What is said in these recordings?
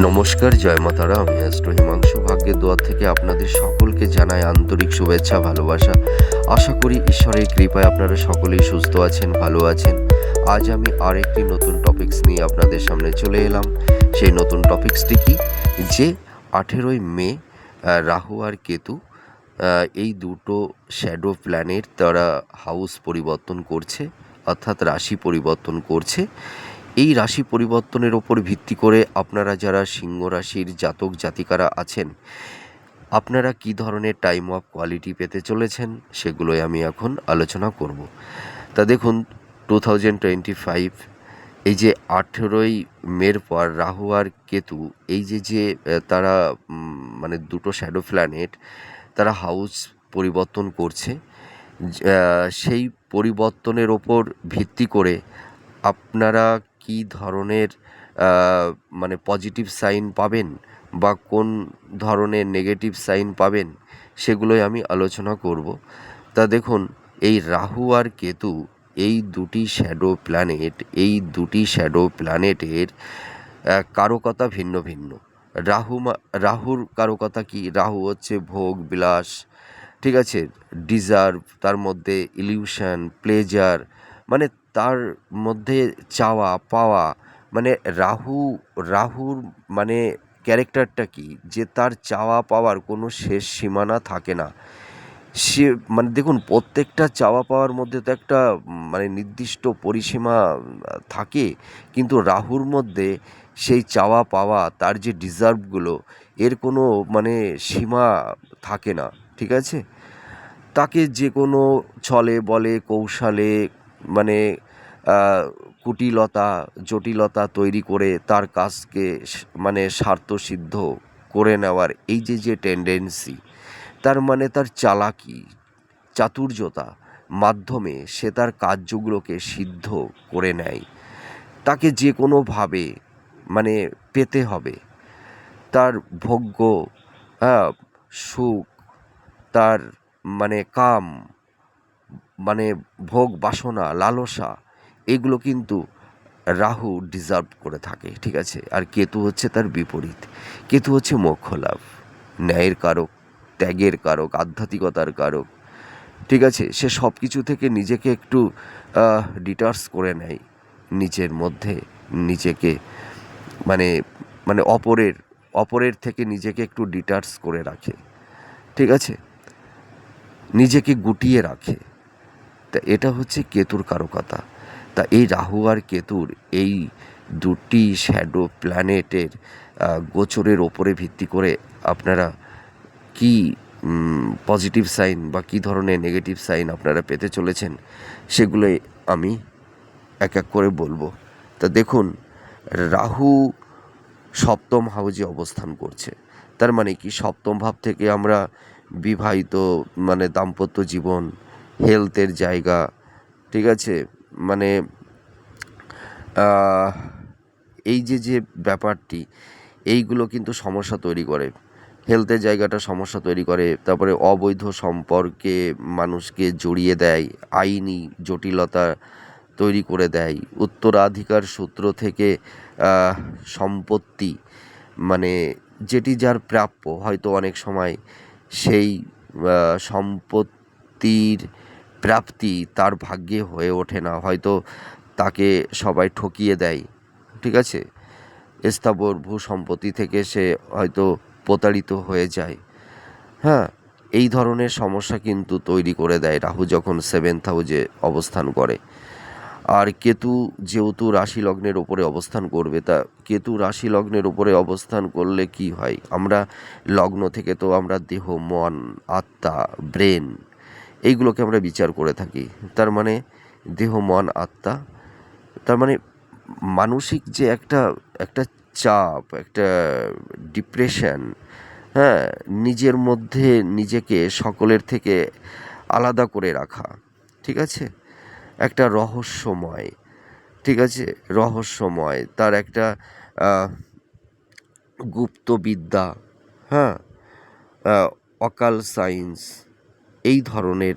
নমস্কার, জয় মাতারা আমি অ্যাস্ট্রো হিমাংশু ভাগ্যের দোয়ার থেকে আপনাদের সকলকে জানাই আন্তরিক শুভেচ্ছা, ভালোবাসা। আশা করি ঈশ্বরের কৃপায় আপনারা সকলেই সুস্থ আছেন, ভালো আছেন। আজ আমি আরেকটি নতুন টপিক্স নিয়ে আপনাদের সামনে চলে এলাম। সেই নতুন টপিকসটি কি? যে আঠেরোই মে রাহু আর কেতু এই দুটো শ্যাডো প্ল্যানেট তারা হাউস পরিবর্তন করছে, অর্থাৎ রাশি পরিবর্তন করছে। এই রাশি পরিবর্তনের ওপর ভিত্তি করে আপনারা যারা সিংহ রাশির জাতক জাতিকারা আছেন, আপনারা কি ধরনের টাইম অফ কোয়ালিটি পেতে চলেছেন সেগুলোই আমি এখন আলোচনা করব। তা দেখুন টু থাউজেন্ড টোয়েন্টি ফাইভ এই যে আঠেরোই মের পর রাহু আর কেতু, এই যে যে তারা মানে দুটো শ্যাডো প্ল্যানেট তারা হাউস পরিবর্তন করছে সেই পরিবর্তনের ওপর ভিত্তি করে আপনারা কি ধরনের মানে পজিটিভ সাইন পাবেন বা কোন ধরনের নেগেটিভ সাইন পাবেন সেগুলোই আমি আলোচনা করব। তা দেখুন, এই রাহু আর কেতু এই দুটি শ্যাডো প্ল্যানেট এই দুটি শ্যাডো প্ল্যানেটের কারকতা ভিন্ন ভিন্ন। রাহু রাহুর কারকতা কি? রাহু হচ্ছে ভোগ, বিলাস, ঠিক আছে? ডিজার্ভ তার মধ্যে ইলিউশন প্লেজার মানে তার মধ্যে চাওয়া, পাওয়া মানে রাহু, রাহুর মানে ক্যারেক্টারটা কি? যে তার চাওয়া, পাওয়ার কোনো শেষ সীমানা থাকে না। সে মানে দেখুন, প্রত্যেকটা চাওয়া, পাওয়ার মধ্যে তো একটা মানে নির্দিষ্ট পরিসীমা থাকে। কিন্তু রাহুর মধ্যে সেই চাওয়া, পাওয়া, তার যে ডিজার্ভগুলো, এর কোনো মানে সীমা থাকে না। ঠিক আছে? তাকে যে কোনো ছলে, বলে, কৌশলে মানে কুটিলতা, জটিলতা তৈরি করে তার কাজকে মানে স্বার্থসিদ্ধ করে নেওয়ার এই যে যে টেন্ডেন্সি তার মানে তার চালাকি, চাতুর্যতা মাধ্যমে সে তার কার্যগুলোকে সিদ্ধ করে নেয়। তাকে যে কোনোভাবে মানে পেতে হবে। তার ভোগ্য সুখ, তার মানে কাম মানে ভোগ, বাসনা, লালসা, এগুলো কিন্তু রাহু ডিজার্ভ করে থাকে, ঠিক আছে? আর কেতু হচ্ছে তার বিপরীত। কেতু হচ্ছে মোক্ষ লাভ, ন্যায়ের কারক, ত্যাগের কারক, আধ্যাত্মিকতার কারক, ঠিক আছে? সে সব কিছু থেকে নিজেকে একটু ডিটার্স করে নেয় নিজের মধ্যে, নিজেকে মানে মানে অপরের অপরের থেকে নিজেকে একটু ডিটার্স করে রাখে, ঠিক আছে? নিজেকে গুটিয়ে রাখে। তা এটা হচ্ছে কেতুর কারকতা তা এই রাহু আর কেতুর এই দুটি শ্যাডো প্ল্যানেটের গোচরের ওপরে ভিত্তি করে আপনারা কি পজিটিভ সাইন বা কী ধরনের নেগেটিভ সাইন আপনারা পেতে চলেছেন সেগুলোই আমি এক এক করে বলব। তা দেখুন, রাহু সপ্তম হাউজে অবস্থান করছে। তার মানে কি? সপ্তম ভাব থেকে আমরা বিবাহিত মানে দাম্পত্য জীবন হেলথের জায়গা, ঠিক আছে? মানে এই যে যে ব্যাপারটি, এইগুলো কিন্তু সমস্যা তৈরি করে। হেলথের জায়গাটা সমস্যা তৈরি করে, তারপরে অবৈধ সম্পর্কে মানুষকে জড়িয়ে দেয়, আইনি জটিলতা তৈরি করে দেয়, উত্তরাধিকার সূত্র থেকে সম্পত্তি মানে যেটি যার প্রাপ্য, হয়তো অনেক সময় সেই সম্পত্তির প্রাপ্তি তার ভাগ্যে হয়ে ওঠে না। হয়তো তাকে সবাই ঠকিয়ে দেয়। ঠিক আছে? স্থাবর ভূ সম্পত্তি থেকে সে হয়তো প্রতারিত হয়ে যায়। হ্যাঁ এই ধরনের সমস্যা কিন্তু তৈরি করে দেয় রাহু যখন সেভেন্থ হাউজে অবস্থান করে। আর কেতু যেহেতু রাশি লগ্নের ওপরে অবস্থান করবে, তা কেতু রাশি লগ্নের ওপরে অবস্থান করলে কি হয়? আমরা লগ্ন থেকে তো আমরা দেহ, মন, আত্মা ব্রেন এইগুলোকে আমরা বিচার করে থাকি। তার মানে দেহ, মন, আত্মা। তার মানে মানসিক যে একটা একটা চাপ, একটা ডিপ্রেশন হ্যাঁ নিজের মধ্যে নিজেকে সকলের থেকে আলাদা করে রাখা, ঠিক আছে? একটা রহস্যময়, ঠিক আছে? রহস্যময়, তার একটা গুপ্তবিদ্যা হ্যাঁ অকাল সায়েন্স এই ধরনের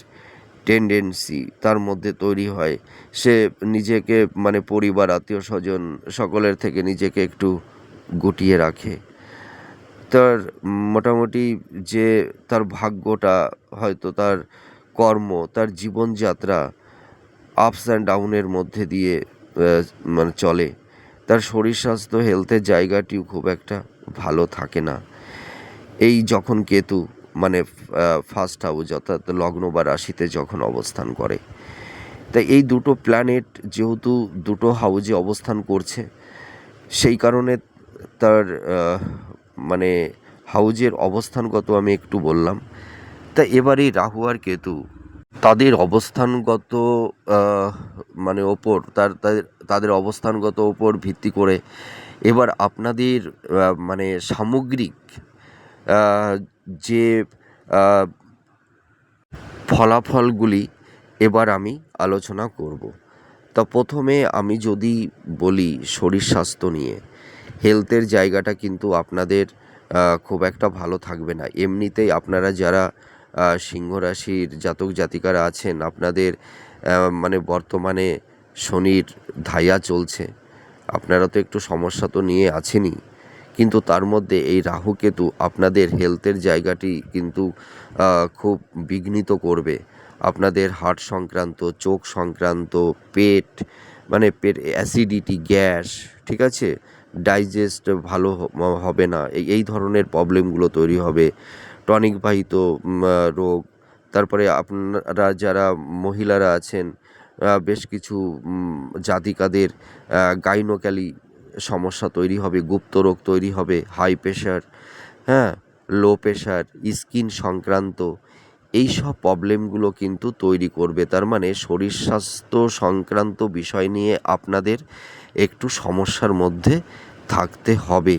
টেন্ডেন্সি তার মধ্যে তৈরি হয়। সে নিজেকে মানে পরিবার আত্মীয় স্বজন সকলের থেকে নিজেকে একটু গুটিয়ে রাখে। তার মোটামুটি যে তার ভাগ্যটা, হয়তো তার কর্ম, তার জীবনযাত্রা আপস অ্যান্ড ডাউনের মধ্যে দিয়ে মানে চলে। তার শরীর স্বাস্থ্য হেলথের জায়গাটিও খুব একটা ভালো থাকে না। এই যখন কেতু মানে ফার্স্ট হাউস অর্থাৎ লগ্ন বা রাশিতে যখন অবস্থান করে। তাই এই দুটো প্ল্যানেট যেহেতু দুটো হাউজে অবস্থান করছে, সেই কারণে তার মানে হাউজের অবস্থানগত আমি একটু বললাম। তা এবার এই রাহু আর কেতু তাদের অবস্থানগত মানে ওপর, তার, তাদের- অবস্থানগত ওপর ভিত্তি করে এবার আপনাদের মানে সামগ্রিক যে ফলাফলগুলি এবার আমি আলোচনা করব। তা প্রথমে আমি যদি বলি শরীর স্বাস্থ্য নিয়ে হেলথের জায়গাটা কিন্তু আপনাদের খুব একটা ভালো থাকবে না। এমনিতেই আপনারা যারা সিংহ রাশির জাতক জাতিকারা আছেন, আপনাদের মানে বর্তমানে শনির ধাইয়া চলছে। আপনারা তো একটু সমস্যা তো নিয়ে আছেনই। কিন্তু তার মধ্যে এই রাহু কেতু আপনাদের হেলথের জায়গাটি কিন্তু খুব বিঘ্নিত করবে। আপনাদের হার্ট সংক্রান্ত, চোখ সংক্রান্ত, পেট মানে পেট অ্যাসিডিটি গ্যাস, ঠিক আছে? ডাইজেস্ট ভালো হবে না। এই ধরনের প্রবলেমগুলো তৈরি হবে। টনিক বাহিত রোগ, তারপরে আপনারা যারা মহিলারা আছেন বেশ কিছু জাতিকাদের গাইনোক্যালি সমস্যা তৈরি হবে, গুপ্ত রোগ তৈরি হবে হাই প্রেশার হ্যাঁ লো প্রেশার স্কিন সংক্রান্ত, এই সব প্রবলেমগুলো কিন্তু তৈরি করবে। তার মানে শরীর স্বাস্থ্য সংক্রান্ত বিষয় নিয়ে আপনাদের একটু সমস্যার মধ্যে থাকতে হবে।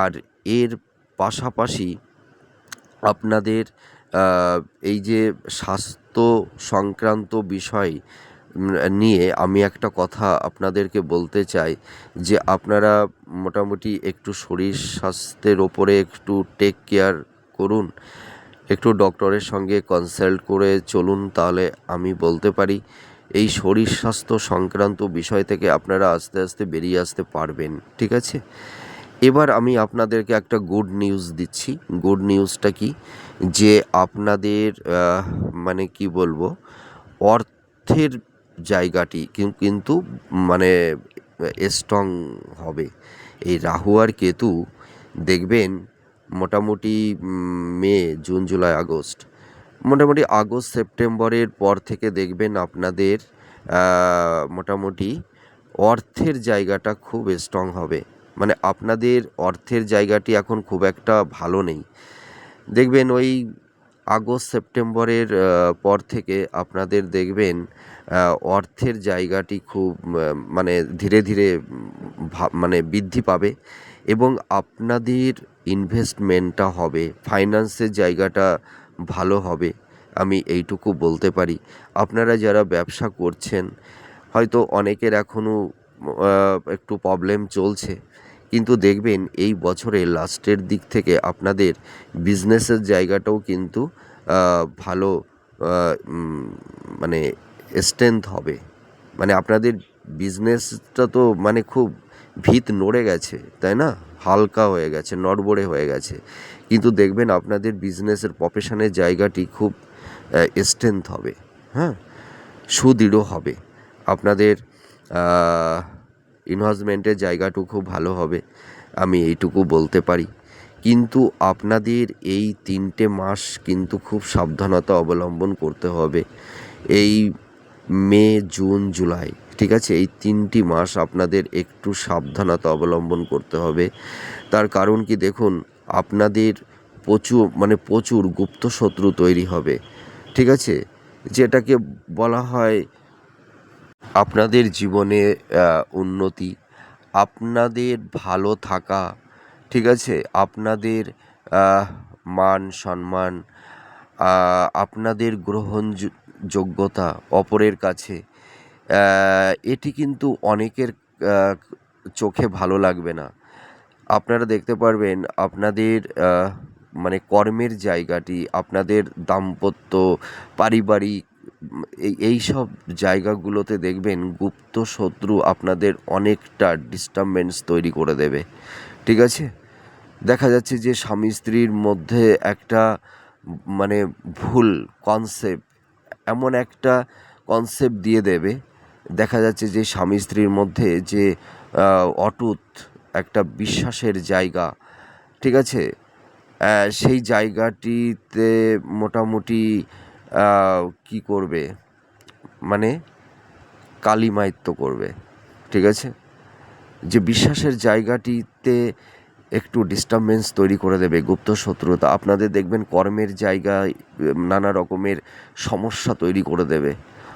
আর এর পাশাপাশি আপনাদের এই যে স্বাস্থ্য সংক্রান্ত বিষয় নিয়ে আমি একটা কথা আপনাদেরকে বলতে চাই যে আপনারা মোটামুটি একটু শরীর স্বাস্থ্যের ওপরে একটু টেক কেয়ার করুন, একটু ডক্টরের সঙ্গে কনসাল্ট করে চলুন তাহলে আমি বলতে পারি, এই শরীর স্বাস্থ্য সংক্রান্ত বিষয় থেকে আপনারা আস্তে আস্তে বেরিয়ে আসতে পারবেন, ঠিক আছে? এবার আমি আপনাদেরকে একটা গুড নিউজ দিচ্ছি গুড নিউজটা কি? যে আপনাদের মানে কি বলব, অর্থের জায়গাটি কিন্তু মানে স্ট্রং হবে। এই রাহু আর কেতু দেখবেন মোটামুটি মে, জুন, জুলাই, আগস্ট। মোটামুটি আগস্ট, সেপ্টেম্বরের পর থেকে দেখবেন আপনাদের মোটামুটি অর্থের জায়গাটা খুব স্ট্রং হবে। মানে আপনাদের অর্থের জায়গাটি এখন খুব একটা ভালো নেই। দেখবেন ওই আগস্ট, সেপ্টেম্বরের পর থেকে আপনাদের দেখবেন অর্থের জায়গাটি খুব মানে ধীরে ধীরে মানে বৃদ্ধি পাবে এবং আপনাদের ইনভেস্টমেন্টটা হবে ফাইন্যান্সের জায়গাটা ভালো হবে, আমি এইটুকু বলতে পারি। আপনারা যারা ব্যবসা করছেন, হয়তো অনেকের এখনও একটু প্রবলেম চলছে, কিন্তু দেখবেন এই বছরে লাস্টের দিক থেকে আপনাদের বিজনেসের জায়গাটাও কিন্তু ভালো মানে স্ট্রেংথ হবে। মানে আপনাদের বিজনেসটা তো মানে খুব ভিত নড়ে গেছে, তাই না? হালকা হয়ে গেছে, নড়বড়ে হয়ে গেছে। কিন্তু দেখবেন আপনাদের বিজনেসের প্রফেশনের জায়গাটি খুব স্ট্রেংথ হবে হ্যাঁ? সুদৃঢ় হবে। আপনাদের ইনভেস্টমেন্টের জায়গাটুকু খুব ভালো হবে, আমি এইটুকু বলতে পারি। কিন্তু আপনাদের এই তিনটে মাস কিন্তু খুব সাবধানতা অবলম্বন করতে হবে। এই মে, জুন, জুলাই, ঠিক আছে? এই তিনটি মাস আপনাদের একটু সাবধানতা অবলম্বন করতে হবে। তার কারণ কি দেখুন, আপনাদের প্রচুর মানে প্রচুর গুপ্ত শত্রু তৈরি হবে, ঠিক আছে? যেটাকে বলা হয় আপনাদের জীবনে উন্নতি, আপনাদের ভালো থাকা, ঠিক আছে? আপনাদের মান, সম্মান আপনাদের আপনাদের গ্রহণযোগ্যতা অপরের কাছে এটি কিন্তু অনেকের চোখে ভালো লাগবে না। আপনারা দেখতে পারবেন আপনাদের মানে কর্মের জায়গাটি, আপনাদের দাম্পত্য, পারিবারিক, এই সব জায়গাগুলোতে দেখবেন গুপ্ত শত্রু আপনাদের অনেকটা ডিস্টার্বেন্স তৈরি করে দেবে। ঠিক আছে? দেখা যাচ্ছে যে স্বামী স্ত্রীর মধ্যে একটা মানে ভুল কনসেপ্ট এমন একটা কনসেপ্ট দিয়ে দেবে। দেখা যাচ্ছে যে স্বামী স্ত্রীর মধ্যে যে অটুট একটা বিশ্বাসের জায়গা, ঠিক আছে? সেই জায়গাটিতে মোটামুটি কি করবে? মানে কালিমায়িত্ব করবে, ঠিক আছে? যে বিশ্বাসের জায়গাটিতে একটু ডিস্টারবেন্স তৈরি করে দেবে, গুপ্ত শত্রুতা। আপনাদের দেখবেন কর্মের জায়গায় নানা রকমের সমস্যা তৈরি করে দেবে।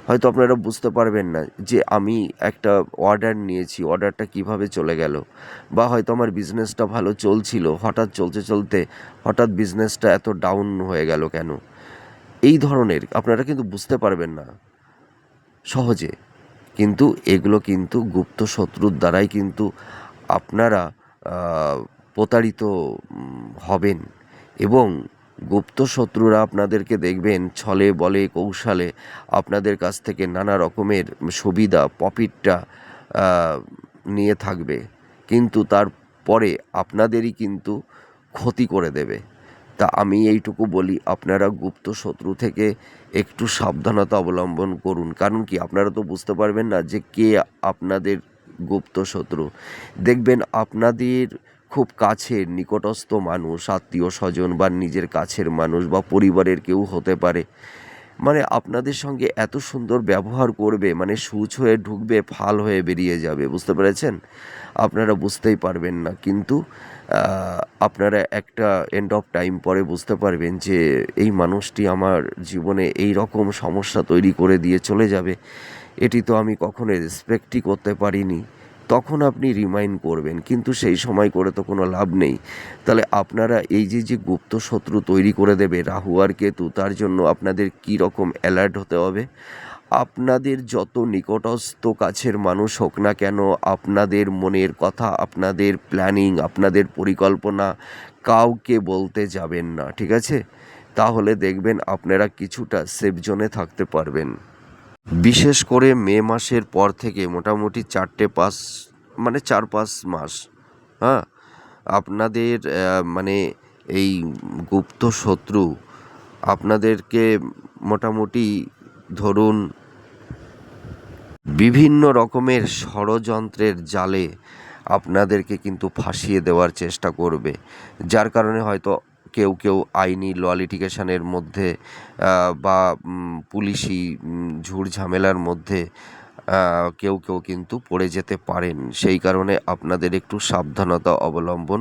হয়তো আপনারা বুঝতে পারবেন না যে আমি একটা অর্ডার নিয়েছি অর্ডারটা কীভাবে চলে গেল। বা হয়তো আমার বিজনেসটা ভালো চলছিল, হঠাৎ চলতে চলতে, হঠাৎ বিজনেসটা এত ডাউন হয়ে গেল কেন? এই ধরনের আপনারা কিন্তু বুঝতে পারবেন না, সহজে। কিন্তু এগুলো কিন্তু গুপ্ত শত্রুর দ্বারাই কিন্তু আপনারা প্রতারিত হবেন। এবং গুপ্ত শত্রুরা আপনাদেরকে দেখবেন ছলে, বলে, কৌশলে আপনাদের কাছ থেকে নানা রকমের সুবিধা প্রফিটটা নিয়ে থাকবে। কিন্তু তারপরে আপনাদেরই কিন্তু ক্ষতি করে দেবে। তা আমি এইটুকু বলি, আপনারা গুপ্ত শত্রু থেকে একটু সাবধানতা অবলম্বন করুন। কারণ কি, আপনারা তো বুঝতে পারবেন না যে কে আপনাদের গুপ্ত শত্রু। দেখবেন আপনাদের খুব কাছের, নিকটস্থ মানুষ, আত্মীয় স্বজন বা নিজের কাছের মানুষ বা পরিবারের কেউ হতে পারে। মানে আপনাদের সঙ্গে এত সুন্দর ব্যবহার করবে মানে সূচ হয়ে ঢুকবে, ফাল হয়ে বেরিয়ে যাবে, বুঝতে পেরেছেন? আপনারা বুঝতেই পারবেন না, কিন্তু আপনারা একটা এন্ড অফ টাইম পরে বুঝতে পারবেন যে এই মানুষটি আমার জীবনে এই রকম সমস্যা তৈরি করে দিয়ে চলে যাবে। এটি তো আমি কখনো রেসপেক্টই করতে পারিনি। তখন আপনি রিমাইন্ড করবেন, কিন্তু সেই সময় করে তো কোনো লাভ নেই। তাহলে আপনারা এই যে যে গুপ্ত শত্রু তৈরি করে দেবে রাহু আর কেতু, তার জন্য আপনাদের কী রকম অ্যালার্ট হতে হবে? আপনাদের যত নিকটস্থ কাছের মানুষ হোক না কেন, আপনাদের মনের কথা, আপনাদের প্ল্যানিং আপনাদের পরিকল্পনা কাউকে বলতে যাবেন না, ঠিক আছে? তাহলে দেখবেন আপনারা কিছুটা সেফ জোনে থাকতে পারবেন। বিশেষ করে মে মাসের পর থেকে মোটামুটি চারটে পাঁচ মানে চার পাঁচ মাস হ্যাঁ? আপনাদের মানে এই গুপ্ত শত্রু আপনাদেরকে মোটামুটি ধরুন বিভিন্ন রকমের ষড়যন্ত্রের জালে আপনাদেরকে কিন্তু ফাঁসিয়ে দেওয়ার চেষ্টা করবে। যার কারণে হয়তো কেউ কেউ আইনি লিটিগেশনের মধ্যে বা পুলিশি ঝুড় ঝামেলার মধ্যে কেউ কেউ কিন্তু পড়ে যেতে পারেন। সেই কারণে আপনাদের একটু সাবধানতা অবলম্বন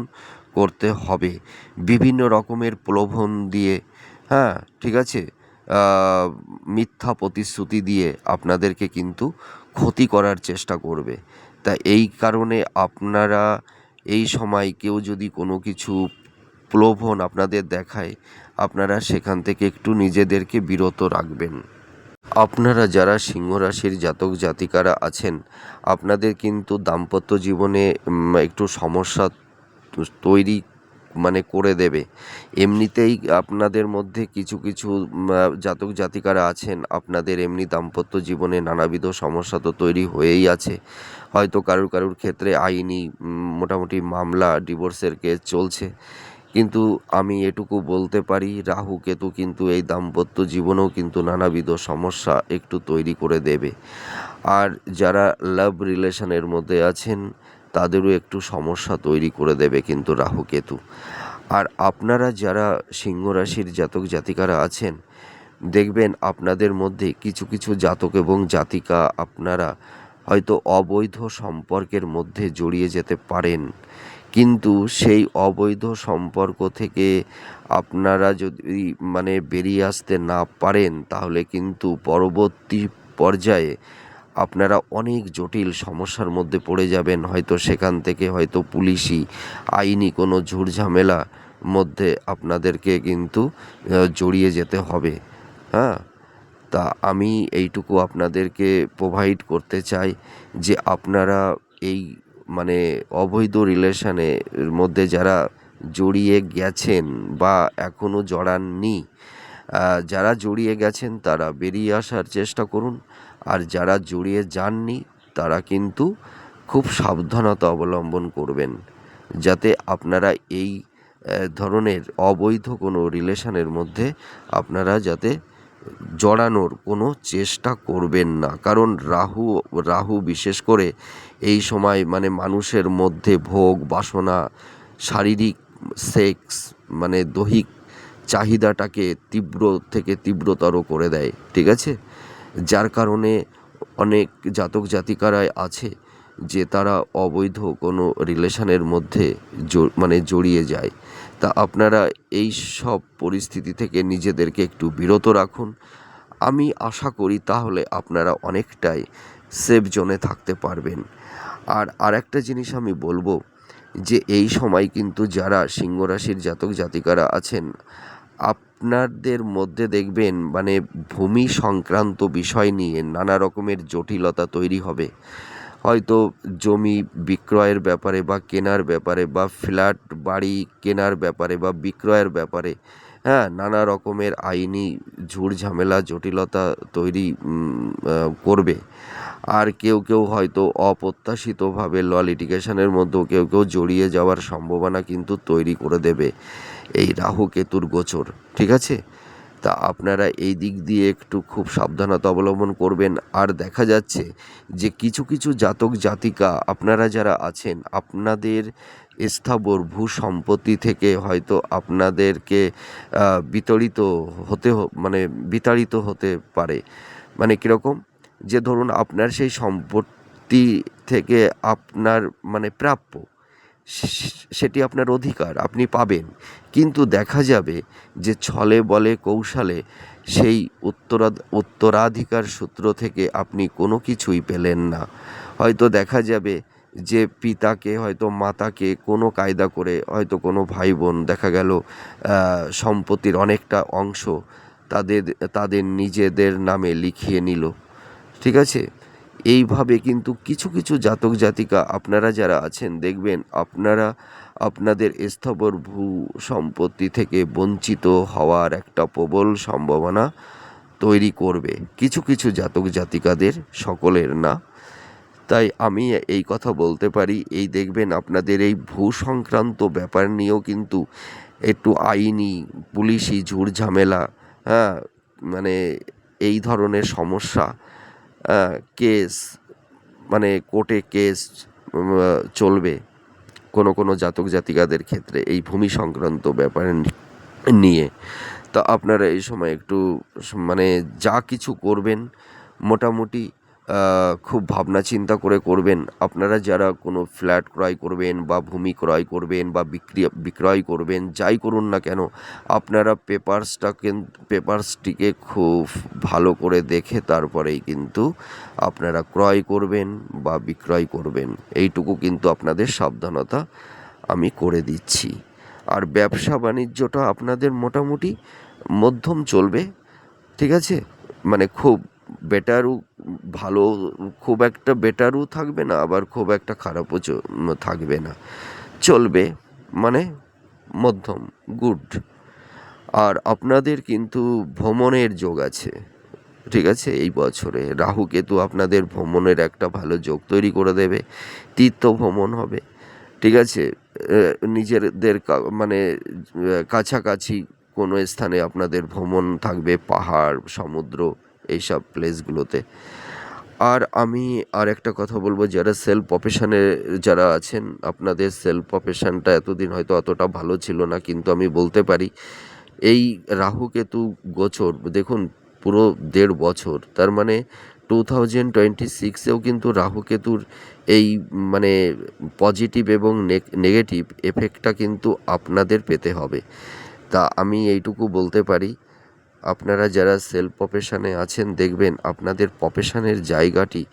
করতে হবে। বিভিন্ন রকমের প্রলোভন দিয়ে হ্যাঁ ঠিক আছে? মিথ্যা প্রতিশ্রুতি দিয়ে আপনাদেরকে কিন্তু ক্ষতি করার চেষ্টা করবে। তা এই কারণে আপনারা এই সময় কেউ যদি কোনো কিছু প্রলোভন আপনাদের দেখায়, আপনারা সেখান থেকে একটু নিজেদেরকে বিরত রাখবেন। আপনারা যারা সিংহ রাশির জাতক জাতিকারা আছেন, আপনাদের কিন্তু দাম্পত্য জীবনে একটু সমস্যা তৈরি মানে করে দেবে। এমনিতেই আপনাদের মধ্যে কিছু কিছু জাতক জাতিকারা আছেন, আপনাদের এমনি দাম্পত্য জীবনে নানাবিধ সমস্যা তো তৈরি হয়েই আছে। হয়তো কারুর কারুর ক্ষেত্রে আইনি মোটামুটি মামলা, ডিভোর্সের কেস চলছে। কিন্তু আমি এটুকু বলতে পারি রাহু কেতু কিন্তু এই দাম্পত্য জীবনেও কিন্তু নানাবিধ সমস্যা একটু তৈরি করে দেবে। আর যারা লাভ রিলেশনের মধ্যে আছেন, তাদেরও একটু সমস্যা তৈরি করে দেবে কিন্তু রাহু কেতু। আর আপনারা যারা সিংহ রাশির জাতক জাতিকারা আছেন, দেখবেন আপনাদের মধ্যে কিছু কিছু জাতক এবং জাতিকা আপনারা হয়তো অবৈধ সম্পর্কের মধ্যে জড়িয়ে যেতে পারেন। কিন্তু সেই অবৈধ সম্পর্ক থেকে আপনারা যদি মানে বেরিয়ে আসতে না পারেন, তাহলে কিন্তু পরবর্তী পর্যায়ে আপনারা অনেক জটিল সমস্যার মধ্যে পড়ে যাবেন। হয়তো সেখান থেকে হয়তো পুলিশি আইনি কোনো ঝুড়ঝামেলা মধ্যে আপনাদেরকে কিন্তু জড়িয়ে যেতে হবে। হ্যাঁ? তা আমি এইটুকু আপনাদেরকে প্রোভাইড করতে চাই যে আপনারা এই মানে অবৈধ রিলেশনের মধ্যে যারা জড়িয়ে গেছেন বা এখনও জড়াননি যারা জড়িয়ে গেছেন তারা বেরিয়ে আসার চেষ্টা করুন। আর যারা জড়িয়ে যাননি তারা কিন্তু খুব সাবধানতা অবলম্বন করবেন, যাতে আপনারা এই ধরনের অবৈধ কোনো রিলেশনের মধ্যে আপনারা যাতে জড়ানোর কোনো চেষ্টা করবেন না। কারণ রাহু রাহু বিশেষ করে এই সময় মানে মানুষের মধ্যে ভোগ, বাসনা, শারীরিক সেক্স মানে দৈহিক চাহিদাটাকে তীব্র থেকে তীব্রতর করে দেয়, ঠিক আছে? যার কারণে অনেক জাতক জাতিকারাই আছে যে তারা অবৈধ কোনো রিলেশনের মধ্যে মানে জড়িয়ে যায়। তা আপনারা এই সব পরিস্থিতি থেকে নিজেদেরকে একটু বিরত রাখুন। আমি আশা করি তাহলে আপনারা অনেকটাই সেফ জোনে থাকতে পারবেন। আর আরেকটা জিনিস আমি বলব যে এই সময় কিন্তু যারা সিংহ রাশির জাতক জাতিকারা আছেন, আপনাদের মধ্যে দেখবেন মানে ভূমি সংক্রান্ত বিষয় নিয়ে নানা রকমের জটিলতা তৈরি হবে। হয়তো জমি বিক্রয়ের ব্যাপারে বা কেনার ব্যাপারে বা ফ্ল্যাট বাড়ি কেনার ব্যাপারে বা বিক্রয়ের ব্যাপারে হ্যাঁ নানা রকমের আইনি ঝুড় ঝামেলা, জটিলতা তৈরি করবে। আর কেউ কেউ হয়তো অপ্রত্যাশিতভাবে ল লিটিগেশনের মধ্যেও কেউ কেউ জড়িয়ে যাওয়ার সম্ভাবনা কিন্তু তৈরি করে দেবে এই রাহু কেতুর গোচর। ঠিক আছে? তা আপনারা এই দিক দিয়ে একটু খুব সাবধানতা অবলম্বন করবেন। আর দেখা যাচ্ছে যে কিছু কিছু জাতক জাতিকা আপনারা যারা আছেন আপনাদের স্থাবর ভূ সম্পত্তি থেকে হয়তো আপনাদেরকে আহ, বিতরিত হতে মানে বিতাড়িত হতে পারে। মানে কীরকম? যে ধরুন আপনার সেই সম্পত্তি থেকে আপনার মানে প্রাপ্য সেটি আপনার অধিকার, আপনি পাবেন। কিন্তু দেখা যাবে যে ছলে বলে কৌশলে সেই উত্তরা উত্তরাধিকার সূত্র থেকে আপনি কোনো কিছুই পেলেন না। হয়তো দেখা যাবে যে পিতাকে, হয়তো মাতাকে কোনো কায়দা করে হয়তো কোনো ভাই বোন দেখা গেল সম্পত্তির অনেকটা অংশ তাদের তাদের নিজেদের নামে লিখিয়ে নিল। ঠিক আছে? এইভাবে কিন্তু কিছু কিছু জাতক জাতিকা আপনারা যারা আছেন, দেখবেন আপনারা আপনাদের স্থাবর ভূ সম্পত্তি থেকে বঞ্চিত হওয়ার একটা প্রবল সম্ভাবনা তৈরি করবে। কিছু কিছু জাতক জাতিকাদের সকলের না। তাই আমি এই কথা বলতে পারি, এই দেখবেন আপনাদের এই ভূ সংক্রান্ত ব্যাপার নিয়েও কিন্তু একটু আইনি, পুলিশি ঝুড় ঝামেলা হ্যাঁ মানে এই ধরনের সমস্যা কেস মানে কোর্টে কেস চলবে কোনো কোনো জাতক জাতিকাদের ক্ষেত্রে এই ভূমি সংক্রান্ত ব্যাপার নিয়ে। তা আপনারা এই সময় একটু মানে যা কিছু করবেন, মোটামুটি খুব ভাবনা চিন্তা করে করবেন। আপনারা যারা কোনো ফ্ল্যাট ক্রয় করবেন বা ভূমি ক্রয় করবেন বা বিক্রি, বিক্রয় করবেন, যাই করুন না কেন, আপনারা পেপারসটা পেপারসটিকে খুব ভালো করে দেখে তারপরেই কিন্তু আপনারা ক্রয় করবেন বা বিক্রয় করবেন। এইটুকু কিন্তু আপনাদের সাবধানতা আমি করে দিচ্ছি। আর ব্যবসা বাণিজ্যটা আপনাদের মোটামুটি মধ্যম চলবে, ঠিক আছে? মানে খুব বেটারও ভালো, খুব একটা বেটারও থাকবে না, আবার খুব একটা খারাপও থাকবে না। চলবে মানে মধ্যম গুড আর আপনাদের কিন্তু ভ্রমণের যোগ আছে, ঠিক আছে? এই বছরে রাহু কেতু আপনাদের ভ্রমণের একটা ভালো যোগ তৈরি করে দেবে, তীর্থ ভ্রমণ হবে, ঠিক আছে? নিজেদের মানে কাছাকাছি কোনো স্থানে আপনাদের ভ্রমণ থাকবে, পাহাড়, সমুদ্র এইসব প্লেসগুলোতে আর আমি আর একটা কথা বলব, যারা সেলফ প্রফেশনে যারা আছেন, আপনাদের সেলফ প্রফেশনটা এতদিন হয়তো অতটা ভালো ছিল না, কিন্তু আমি বলতে পারি, এই রাহু কেতু গোচর, দেখুন, পুরো দেড় বছর, তার মানে টু থাউজেন্ড টোয়েন্টি সিক্সেও কিন্তু রাহু কেতুর এই মানে পজিটিভ এবং নেগেটিভ এফেক্টটা কিন্তু আপনাদের পেতে হবে। তা আমি এইটুকু বলতে পারি আপনারা যারা সেলফ প্রফেশনে আছেন, দেখবেন আপনাদের প্রফেশনের জায়গাটি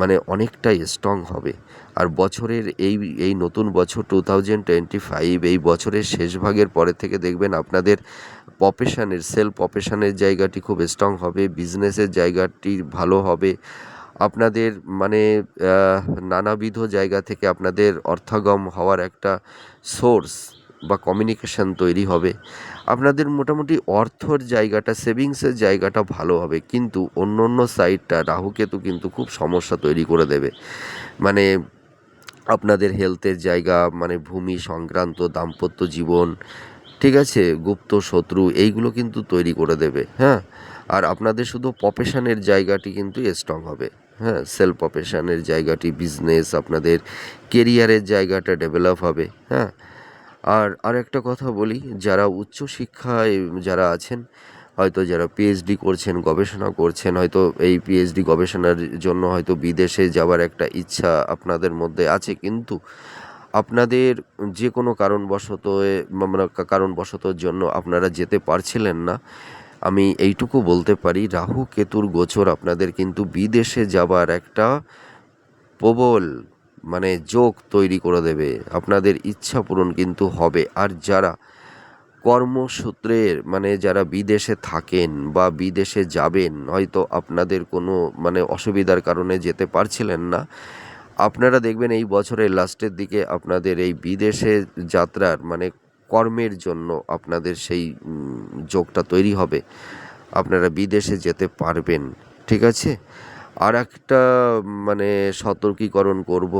মানে অনেকটাই স্ট্রং হবে। আর বছরের এই এই নতুন বছর টু থাউজেন্ড টোয়েন্টি ফাইভ এই বছরের শেষ ভাগের পরে থেকে দেখবেন আপনাদের প্রফেশনের সেলফ প্রফেশনের জায়গাটি খুব স্ট্রং হবে বিজনেসের জায়গাটি ভালো হবে। আপনাদের মানে নানাবিধ জায়গা থেকে আপনাদের অর্থাগম হওয়ার একটা সোর্স বা কমিউনিকেশান তৈরি হবে। আপনাদের মোটামুটি অর্থর জায়গাটা, সেভিংসের জায়গাটা ভালো হবে। কিন্তু অন্য অন্য সাইডটা রাহুকেতু কিন্তু খুব সমস্যা তৈরি করে দেবে। মানে আপনাদের হেলথের জায়গা মানে ভূমি সংক্রান্ত, দাম্পত্য জীবন, ঠিক আছে, গুপ্ত শত্রু, এইগুলো কিন্তু তৈরি করে দেবে হ্যাঁ? আর আপনাদের শুধু প্রফেশনের জায়গাটি কিন্তু স্ট্রং হবে হ্যাঁ? সেলফ প্রফেশনের জায়গাটি বিজনেস আপনাদের কেরিয়ারের জায়গাটা ডেভেলপ হবে হ্যাঁ? আর আরেকটা কথা বলি, যারা উচ্চশিক্ষায় যারা আছেন, হয়তো যারা পিএইচডি করছেন, গবেষণা করছেন, হয়তো এই পিএইচডি গবেষণার জন্য হয়তো বিদেশে যাওয়ার একটা ইচ্ছা আপনাদের মধ্যে আছে, কিন্তু আপনাদের যে কোনো কারণবশত মানে কারণবশতর জন্য আপনারা যেতে পারছিলেন না। আমি এইটুকু বলতে পারি, রাহু কেতুর গোচর আপনাদের কিন্তু বিদেশে যাবার একটা প্রবল মানে যোগ তৈরি করে দেবে। আপনাদের ইচ্ছা পূরণ কিন্তু হবে। আর যারা কর্মসূত্রের মানে যারা বিদেশে থাকেন বা বিদেশে যাবেন, হয়তো আপনাদের কোনো মানে অসুবিধার কারণে যেতে পারছিলেন না। আপনারা দেখবেন এই বছরের লাস্টের দিকে আপনাদের এই বিদেশে যাত্রার মানে কর্মের জন্য আপনাদের সেই যোগটা তৈরি হবে। আপনারা বিদেশে যেতে পারবেন। ঠিক আছে? আর একটা মানে সতর্কীকরণ করব।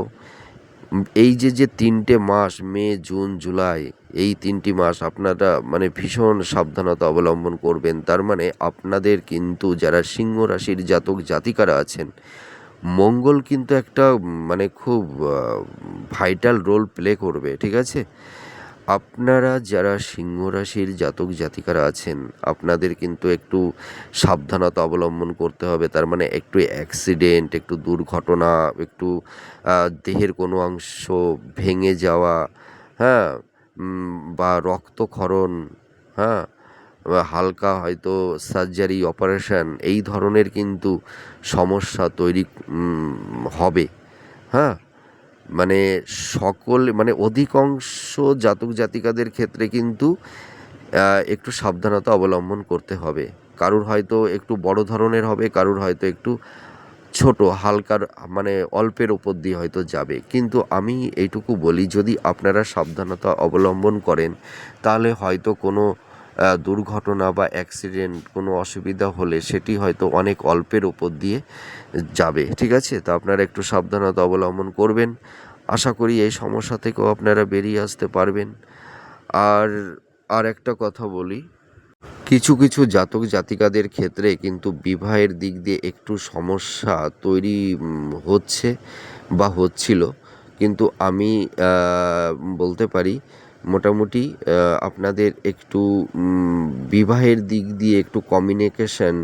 এই যে যে তিনটে মাস, মে, জুন, জুলাই, এই তিনটি মাস আপনারা মানে ভীষণ সাবধানতা অবলম্বন করবেন। তার মানে আপনাদের কিন্তু, যারা সিংহ রাশির জাতক জাতিকারা আছেন, মঙ্গল কিন্তু একটা মানে খুব ভাইটাল রোল প্লে করবে, ঠিক আছে? আপনারা যারা সিংহ রাশির জাতক জাতিকারা আছেন, আপনাদের কিন্তু একটু সাবধানতা অবলম্বন করতে হবে। তার মানে একটু অ্যাক্সিডেন্ট একটু দুর্ঘটনা, একটু দেহের কোনো অংশ ভেঙে যাওয়া হ্যাঁ বা রক্তক্ষরণ হ্যাঁ হালকা হয়তো সার্জারি অপারেশন এই ধরনের কিন্তু সমস্যা তৈরি হবে। হ্যাঁ মানে সকল মানে অধিকাংশ জাতক জাতিকাদের ক্ষেত্রে কিন্তু একটু সাবধানতা অবলম্বন করতে হবে। কারুর হয়তো একটু বড় ধরনের হবে, কারুর হয়তো একটু ছোট, হালকার মানে অল্পের ওপর দিয়ে হয়তো যাবে। কিন্তু আমি এইটুকু বলি, যদি আপনারা সাবধানতা অবলম্বন করেন, তাহলে হয়তো কোনো দুর্ঘটনা বা অ্যাক্সিডেন্ট কোনো অসুবিধা হলে সেটি হয়তো অনেক অল্পের ওপর দিয়ে যাবে, ঠিক আছে? তো আপনারা একটু সাবধানতা অবলম্বন করবেন। আশা করি এই সমস্যা থেকেও আপনারা বেরিয়ে আসতে পারবেন। আর আর একটা কথা বলি, কিছু কিছু জাতক জাতিকাদের ক্ষেত্রে কিন্তু বিবাহের দিক দিয়ে একটু সমস্যা তৈরি হচ্ছে বা হচ্ছিল। কিন্তু আমি বলতে পারি মোটামুটি আপনাদের একটু বিবাহের দিক দিয়ে একটু কমিউনিকেশন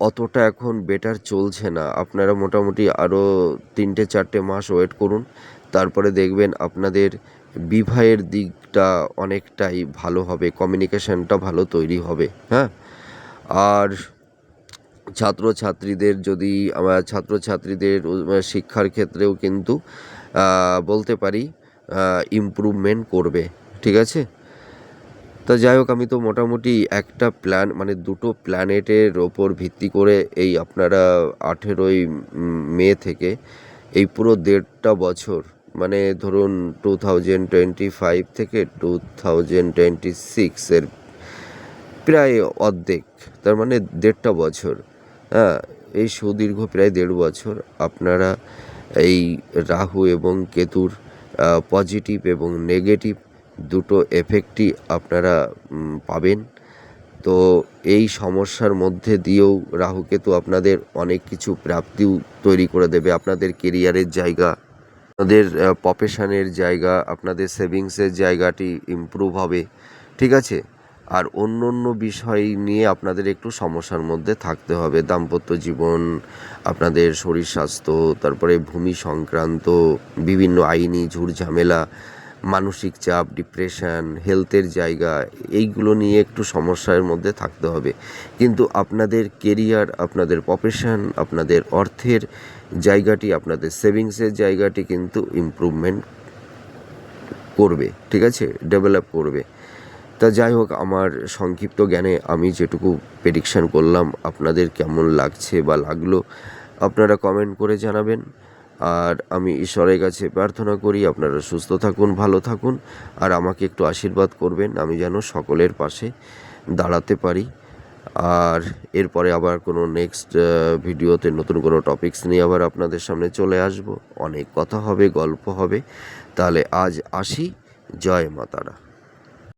অতটা এখন বেটার চলছে না। আপনারা মোটামুটি আরও তিনটে, চারটে মাস ওয়েট করুন। তারপরে দেখবেন আপনাদের বিবাহের দিকটা অনেকটাই ভালো হবে কমিউনিকেশনটা ভালো তৈরি হবে হ্যাঁ? আর ছাত্রছাত্রীদের যদি আমার ছাত্রছাত্রীদের শিক্ষার ক্ষেত্রেও কিন্তু বলতে পারি ইমপ্রুভমেন্ট করবে, ঠিক আছে? তা যাই হোক, আমি তো মোটামুটি একটা প্ল্যান মানে দুটো প্ল্যানেটের ওপর ভিত্তি করে এই আপনারা আঠেরোই মে থেকে এই পুরো দেড়টা বছর মানে ধরুন টু থাউজেন্ড টোয়েন্টি ফাইভ থেকে টু থাউজেন্ড টোয়েন্টি সিক্সের প্রায় অর্ধেক, তার মানে দেড়টা বছর হ্যাঁ? এই সুদীর্ঘ প্রায় দেড় বছর আপনারা এই রাহু এবং কেতুর পজিটিভ এবং নেগেটিভ দুটো এফেক্টই আপনারা পাবেন। তো এই সমস্যার মধ্যে দিয়েও রাহুকেতু আপনাদের অনেক কিছু প্রাপ্তিও তৈরি করে দেবে। আপনাদের কেরিয়ারের জায়গা, আপনাদের প্রফেশনের জায়গা, আপনাদের সেভিংসের জায়গাটি ইম্প্রুভ হবে। ঠিক আছে? আর অন্য অন্য বিষয় নিয়ে আপনাদের একটু সমস্যার মধ্যে থাকতে হবে। দাম্পত্য জীবন, আপনাদের শরীর স্বাস্থ্য, তারপরে ভূমি সংক্রান্ত, বিভিন্ন আইনি ঝুটঝামেলা মানসিক চাপ ডিপ্রেশন হেলথের জায়গা, এইগুলো নিয়ে একটু সমস্যার মধ্যে থাকতে হবে। কিন্তু আপনাদের কেরিয়ার আপনাদের প্রফেশন আপনাদের অর্থের জায়গাটি, আপনাদের সেভিংসের জায়গাটি কিন্তু ইমপ্রুভমেন্ট করবে, ঠিক আছে? ডেভেলপ করবে। তা যাই হোক, আমার সংক্ষিপ্ত জ্ঞানে আমি যেটুকু প্রেডিকশান করলাম, আপনাদের কেমন লাগছে বা লাগল, আপনারা কমেন্ট করে জানাবেন। আর আমি ঈশ্বরের কাছে প্রার্থনা করি, আপনারা সুস্থ থাকুন, ভালো থাকুন, আর আমাকে একটু আশীর্বাদ করবেন, আমি যেন সকলের পাশে দাঁড়াতে পারি। আর এরপরে আবার কোনো নেক্সট ভিডিওতে নতুন কোনো টপিকস নিয়ে আবার আপনাদের সামনে চলে আসব। অনেক কথা হবে, গল্প হবে। তাহলে আজ আসি। জয় মাতারা।